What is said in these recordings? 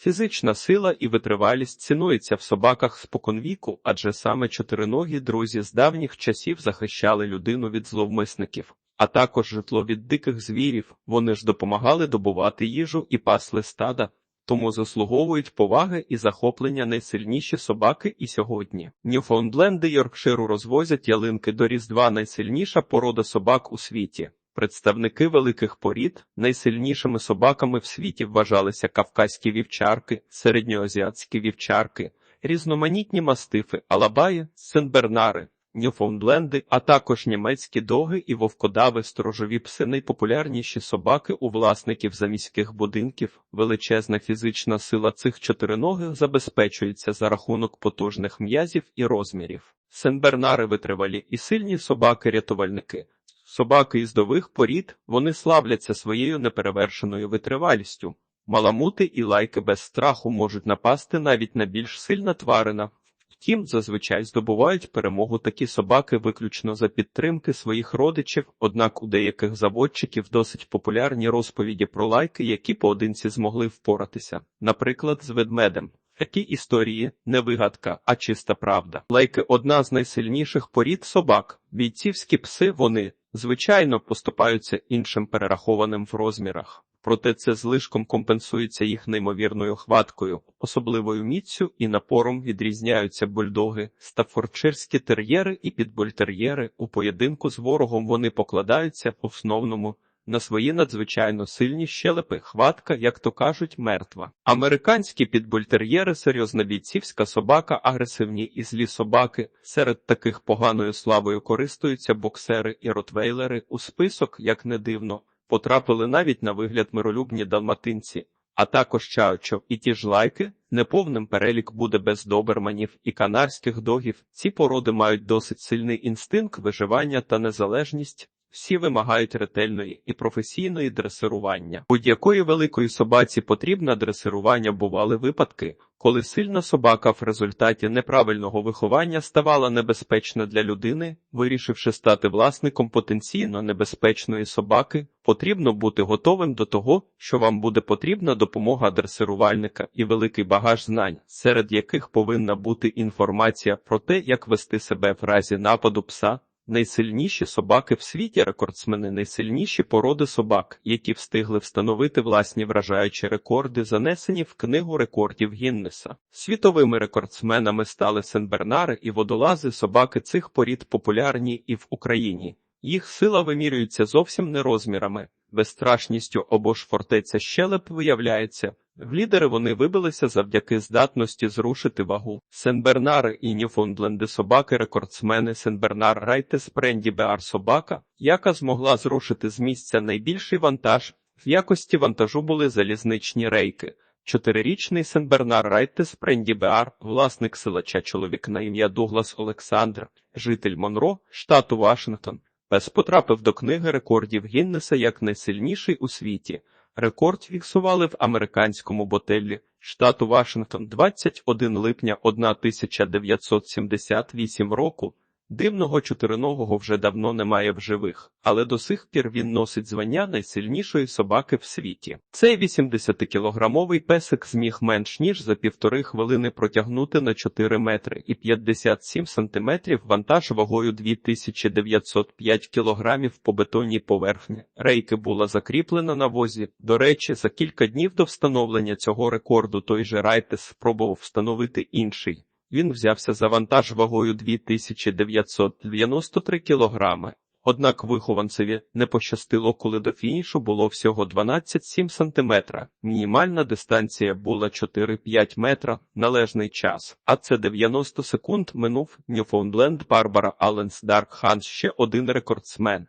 Фізична сила і витривалість цінуються в собаках споконвіку, адже саме чотириногі друзі з давніх часів захищали людину від зловмисників, а також житло від диких звірів. Вони ж допомагали добувати їжу і пасли стада, тому заслуговують поваги і захоплення найсильніші собаки і сьогодні. Ньюфаундленди Йоркширу розвозять ялинки до Різдва найсильніша порода собак у світі. Представники великих порід найсильнішими собаками в світі вважалися кавказькі вівчарки, середньоазіатські вівчарки, різноманітні мастифи, алабаї, сенбернари, ньюфаундленди, а також німецькі доги і вовкодави, сторожові пси найпопулярніші собаки у власників заміських будинків. Величезна фізична сила цих чотириногих забезпечується за рахунок потужних м'язів і розмірів. Сенбернари витривалі і сильні собаки-рятувальники. Собаки із дових порід вони славляться своєю неперевершеною витривалістю. Маламути і лайки без страху можуть напасти навіть на більш сильна тварина. Втім, зазвичай здобувають перемогу такі собаки виключно за підтримки своїх родичів, однак у деяких заводчиків досить популярні розповіді про лайки, які поодинці змогли впоратися, наприклад, з ведмедем. Такі історії не вигадка, а чиста правда. Лайки одна з найсильніших порід собак. Бійцівські пси вони, звичайно, поступаються іншим перерахованим в розмірах. Проте це злишком компенсується їх неймовірною хваткою, особливою міцю і напором відрізняються бульдоги, стафорчирські тер'єри і підбультер'єри. У поєдинку з ворогом вони покладаються в основному на свої надзвичайно сильні щелепи, хватка, як то кажуть, мертва. Американські підбультер'єри, серйозна бійцівська собака, агресивні і злі собаки. Серед таких поганою славою користуються боксери і ротвейлери. У список, як не дивно, потрапили навіть на вигляд миролюбні далматинці. А також чаучо і ті ж лайки, неповним перелік буде без доберманів і канарських догів. Ці породи мають досить сильний інстинкт виживання та незалежність. Всі вимагають ретельної і професійної дресирування. Будь-якої великої собаці потрібне дресирування бували випадки, коли сильна собака в результаті неправильного виховання ставала небезпечна для людини, вирішивши стати власником потенційно небезпечної собаки, потрібно бути готовим до того, що вам буде потрібна допомога дресирувальника і великий багаж знань, серед яких повинна бути інформація про те, як вести себе в разі нападу пса. Найсильніші собаки в світі рекордсмени, найсильніші породи собак, які встигли встановити власні вражаючі рекорди, занесені в книгу рекордів Гіннеса. Світовими рекордсменами стали сенбернари і водолази. Собаки цих порід популярні і в Україні. Їх сила вимірюється зовсім не розмірами, безстрашністю або ж фортеця щелеп виявляється. В лідери вони вибилися завдяки здатності зрушити вагу. Сенбернари і Ньюфаундленди собаки рекордсмени Сенбернар Райтес Пренді Беар собака, яка змогла зрушити з місця найбільший вантаж. В якості вантажу були залізничні рейки. Чотирирічний Сенбернар Райтес Пренді Беар, власник силача чоловік на ім'я Дуглас Олександр, житель Монро, штату Вашингтон. Пес потрапив до книги рекордів Гіннеса як найсильніший у світі. Рекорд фіксували в американському ботеллі штату Вашингтон 21 липня 1978 року. Дивного чотириногого вже давно немає в живих, але до сих пір він носить звання найсильнішої собаки в світі. Цей 80-кілограмовий песик зміг менш ніж за півтори хвилини протягнути на 4 метри і 57 сантиметрів вантаж вагою 2905 кілограмів по бетонній поверхні. Рейки була закріплена на возі. До речі, за кілька днів до встановлення цього рекорду той же Райтес спробував встановити інший. Він взявся за вантаж вагою 2993 кілограми. Однак вихованцеві не пощастило, коли до фінішу було всього 12,7 сантиметра. Мінімальна дистанція була 4-5 метра, належний час, а це 90 секунд минув Ньюфаундленд Барбара Алленс Дарк Ханс, ще один рекордсмен.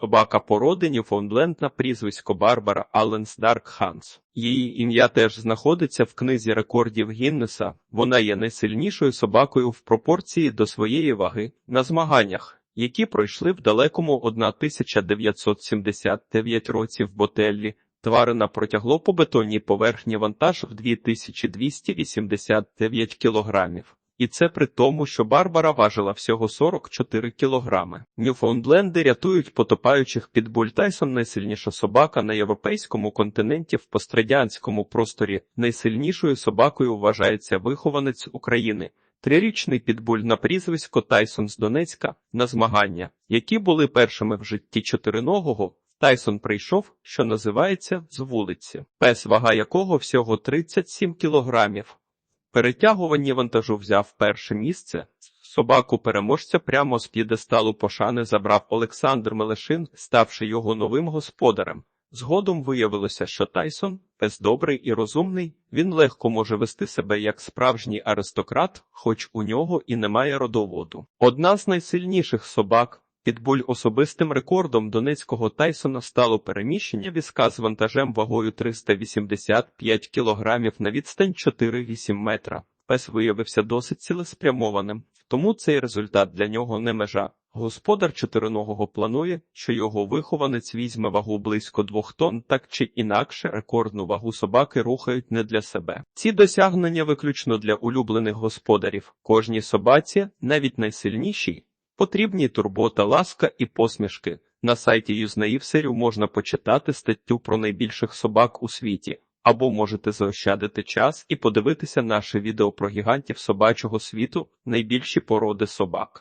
Собака породи Ньюфаундленд на прізвисько Барбара Алленс Дарк Ханс. Її ім'я теж знаходиться в книзі рекордів Гіннеса. Вона є найсильнішою собакою в пропорції до своєї ваги на змаганнях, які пройшли в далекому 1979 році в Ботеллі. Тварина протягло по бетонній поверхні вантаж в 2289 кілограмів. І це при тому, що Барбара важила всього 44 кілограми. Ньюфаундленди рятують потопаючих підбуль Тайсон найсильніша собака на європейському континенті в пострадянському просторі. Найсильнішою собакою вважається вихованець України. Трирічний підбуль на прізвисько Тайсон з Донецька на змагання, які були першими в житті чотириногого. Тайсон прийшов, що називається, з вулиці, пес вага якого всього 37 кілограмів. Перетягуванні вантажу взяв перше місце. Собаку переможця прямо з п'єдесталу пошани забрав Олександр Мелешин, ставши його новим господарем. Згодом виявилося, що Тайсон пес добрий і розумний, він легко може вести себе як справжній аристократ, хоч у нього і немає родоводу. Одна з найсильніших собак. Підбуль особистим рекордом донецького Тайсона стало переміщення візка з вантажем вагою 385 кілограмів на відстань 4,8 метра. Пес виявився досить цілеспрямованим, тому цей результат для нього не межа. Господар чотириногого планує, що його вихованець візьме вагу близько двох тонн, так чи інакше рекордну вагу собаки рухають не для себе. Ці досягнення виключно для улюблених господарів. Кожній собаці, навіть найсильнішій, потрібні турбота, ласка і посмішки. На сайті Юзнаївсерів можна почитати статтю про найбільших собак у світі. Або можете заощадити час і подивитися наше відео про гігантів собачого світу, найбільші породи собак.